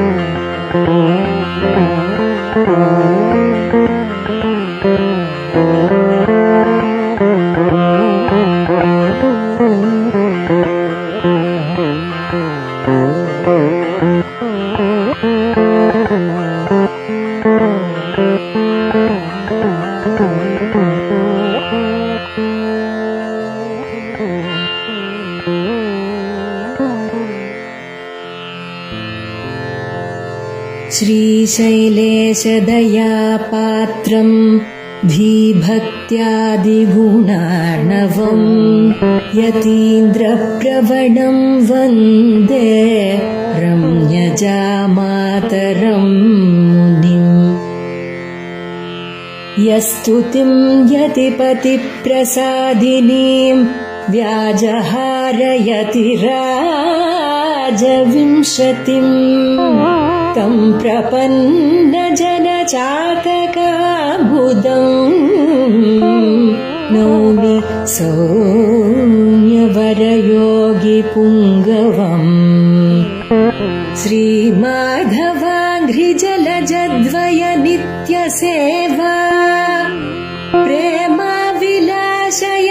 Thank you. श्रीशैलेशदयापात्रम् धीभक्त्यादिगुणार्णवम् यतीन्द्रप्रवणम् वन्दे रम्यजामातरम् मुनिम् यस्तुतिम् यतिपतिप्रसादिनीम् व्याजहारयति राजविंशतिम् तं प्रपन्नजनचातकाबुदम् नौमि सौम्यवरयोगिपुङ्गवम्। श्रीमाधवाङ्घ्रिजलजद्वय नित्यसेवा प्रेमविलासय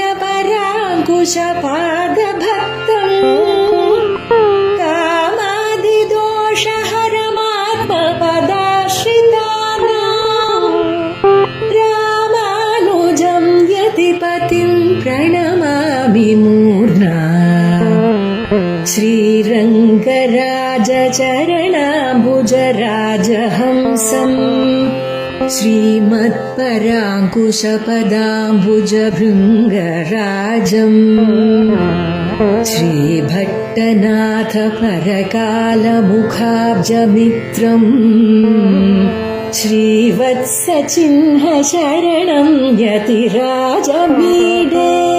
श्रीरङ्गराजचरणाम्बुजराजहंसम्। श्रीमत्पराङ्कुशपदाम्बुजभृङ्गराजम्। श्रीभट्टनाथ परकालमुखाब्जमित्रम् श्रीवत्सचिह्न शरणं यतिराजमीडे।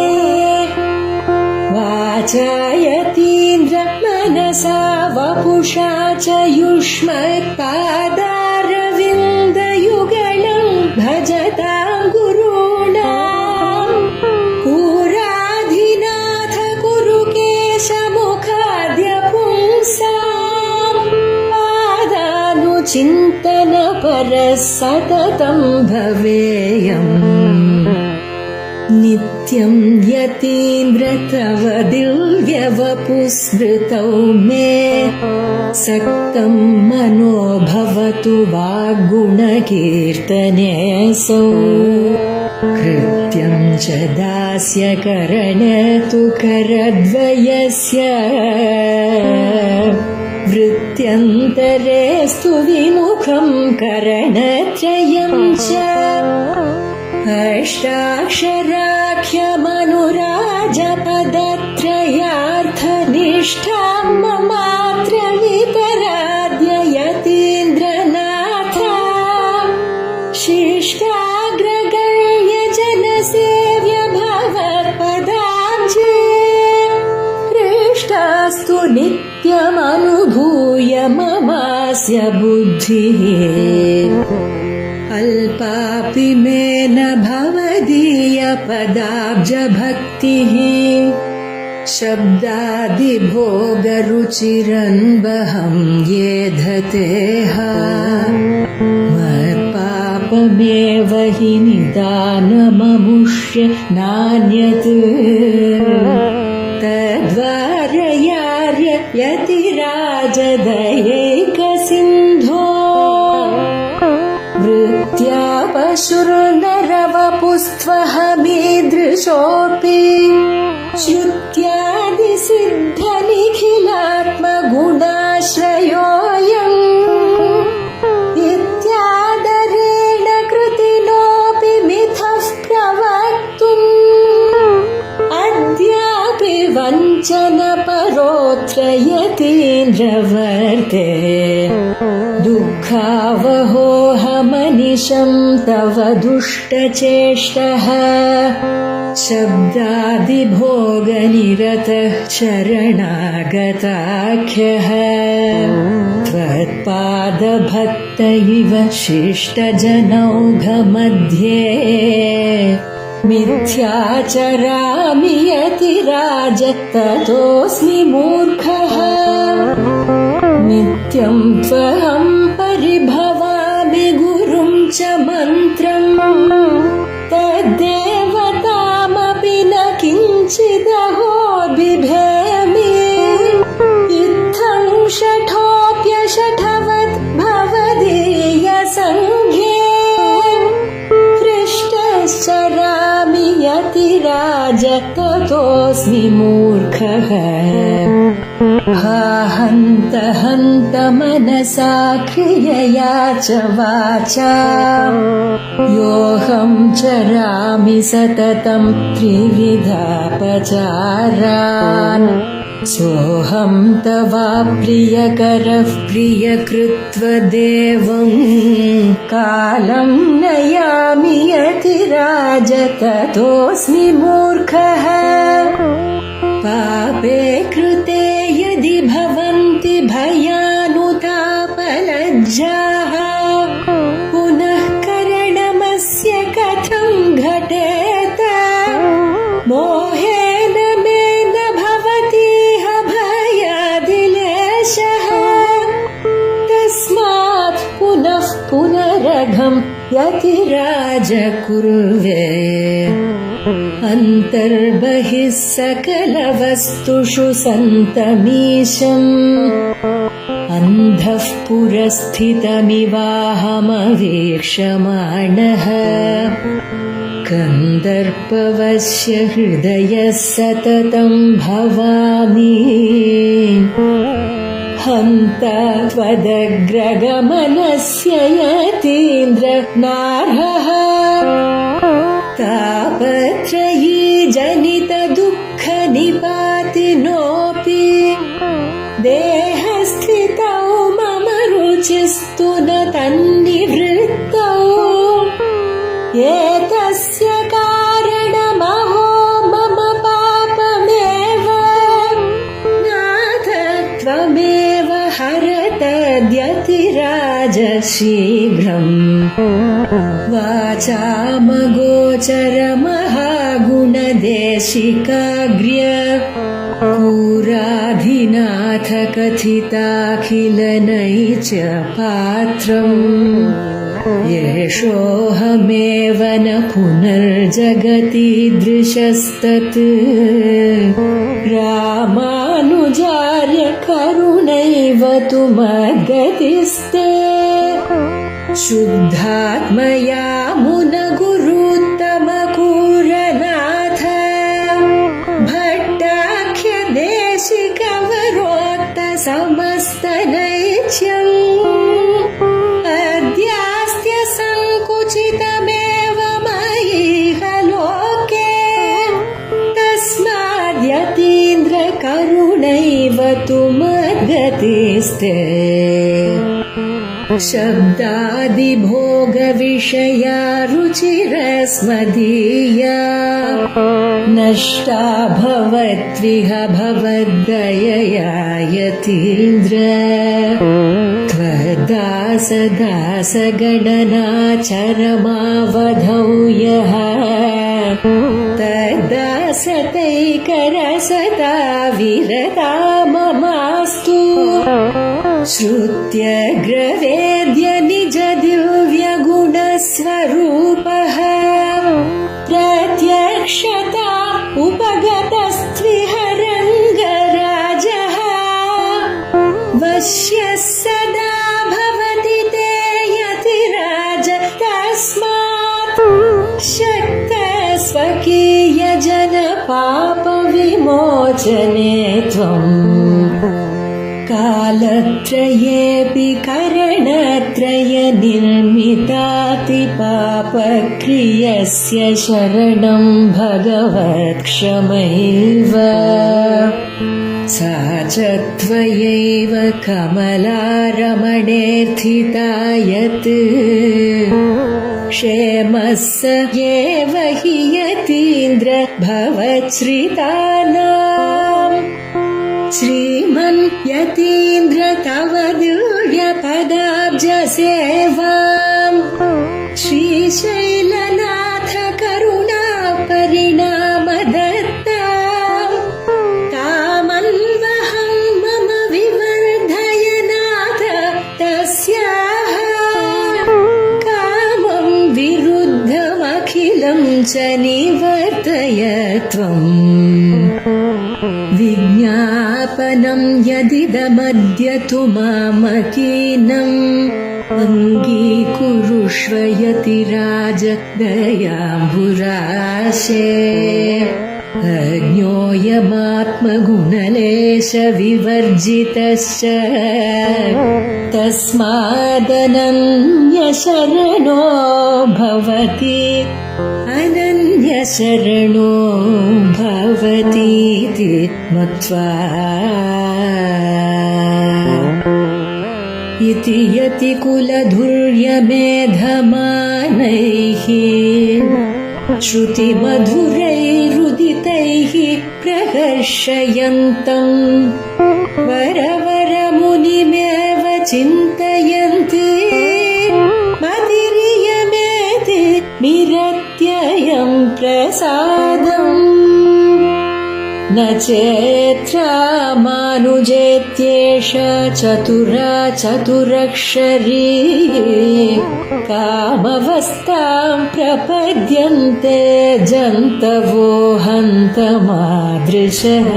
वाचायतीन्द्र मनसा वपुषा च युष्मत्पादारविन्दयुगणम् भजतां गुरूणाम् पुराधिनाथ कुरु केशमुखाद्य पुंसाम् पादानुचिन्तनपरः सततं भवेयम् नित्यं यतीन्द्र तव दिव्यवपुस्मृतौ मे सक्तं मनो भवतु वाग्गुणकीर्तनेऽसौ कृत्यं च दास्यकरणतु करद्वयस्य। वृत्त्यन्तरेस्तु विमुखं करणत्रयं च अष्टाक्षराख्यमनुराजपदत्रयार्थनिष्ठां ममात्र वितराद्य यतीन्द्रनाथ शिष्टाग्रगण्य जनसेव्य भवत्पदाब्जे हृष्टास्तु नित्यमनुभूय ममास्य बुद्धिः अल्पापि मे न भवदीयपदाब्जभक्तिः शब्दादिभोगरुचिरन्वहं ये धतेः मत्पापमेव हि निदानममुष्य नान्यत्। तद्वारयार्य यतिराजदयैकसिन्धो वृत्त्या पशुर्नरवपुस्त्वहमीदृशोऽपि श्रुत्यादिसिद्धनिखिलात्मगुणाश्रयोऽयम् वञ्चनपरोऽत्र यतीन्द्रवर्ते दुःखावहोहमनिशं तव दुष्टचेष्टः। शब्दादिभोगनिरतः शरणागताख्यः त्वत्पादभक्त इव शिष्टजनौघमध्ये मिथ्याचरामि यतिराज ततोऽस्मि मूर्खः। नित्यं त्वहं परिभवामि गुरुं च मन्त्रम् मूर्खः। हा हन्त हन्त मनसा क्रियया च वाचा। योऽहं चरामि सततं त्रिविधापचारान्। सोऽहं तवा प्रियकरः प्रियकृत्वदेवं। कालं नयामि यतिराज ततोऽस्मि मूर्खः पापे कृते यदि भवन्ति भयानुतापलज्जाः पुनः करणमस्य कथं घटेत? मोहेन मे न भवतीह भयादिलेशः तस्मात् पुनः पुनरघं यतिराज कुर्वे अन्तर्बहिः सकलवस्तुषु सन्तमीशम्। अन्धः पुरस्थितमिवाहमवीक्षमाणः। कन्दर्पवस्य हृदयः सततं भवामि। हन्त त्वदग्रगमनस्य यतीन्द्र नार्हः जनितदुःखनिपातिनोऽपि देहस्थितौ मम रुचिस्तु न तन्निवृत्तौ एतस्य कारणमहो मम पापमेव नाथ त्वमेव हरतद्यतिराज शीघ्रम् वाचामगोचरमहागुणदेशिकाग्र्य पुराधिनाथ कथिताखिलनैच पात्रम् येषोऽहमेव न पुनर्जगतीदृशस्तत् रामानुजार्य करुणैव तु मद्गतिस्ते शुद्धात्मया मुनगुरुत्तमकूरनाथ मद्गतिस्ते शब्दादिभोगविषया रुचिरस्मदीया। नष्टा भवत्विह भवद्दयया यतीन्द्र त्वदासदासगणनाचरमावधौ यः। तद्दासतैकरसदा विरता ममास्तु श्रुत्यग्रवेद्य निज दिव्यगुणस्वरूपः प्रत्यक्षता उपगतस्त्विह रङ्गराजः वश्यः सदा भवति ते यतिराज तस्मात् शक्त स्वकीयजनपापविमोचने त्वम् कालत्रयेऽपि करणत्रयनिर्मितातिपापक्रियस्य शरणं भगवत्क्षमैव। सा च त्वयैव कमलारमणेऽर्थिता यत् क्षेमः स एव हि यतीन्द्र भवच्छ्रितानाम् श्रीमन् यतीन्द्र तव यतीन्द्रतवदुर्यपदाब्जसेवा श्रीशैलनाथ करुणा परिणाम कामन्वहं मम विमर्धयनाथ तस्याः कामं विरुद्धमखिलं च निवर्तय त्वम् विज्ञापनं यदिदमद्य तु मामकीनम् अङ्गीकुरुष्व यतिराज दयाम्बुराशे अज्ञोऽयमात्मगुणलेश विवर्जितश्च तस्मादनन्यशरणो भवति। अनन्यशरणो भवतीति मत्वा। इति यतिकुलधुर्यमेधमानैः श्रुतिमधुरैरुदितैः प्रकर्षयन्तम् वरवरमुनिमेव चिन्तयन्ति न चेत्रामानुजेत्येष चतुरा चतुरक्षरी कामवस्थाम् प्रपद्यन्ते जन्तवो हन्तमादृशः।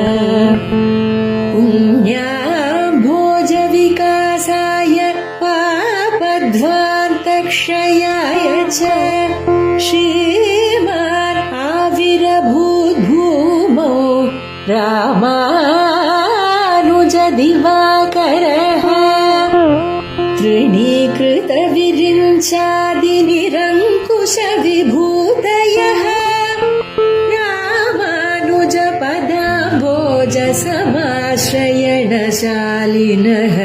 पुण्याम्भोजविकासाय पापध्वान्तक्षयाय च श्रीमान् रामानुजदिवाकरः तृणीकृतविरिञ्चादिनिरङ्कुशविभूतयः रामानुजपदाम्बोजसमाश्रयणशालिनः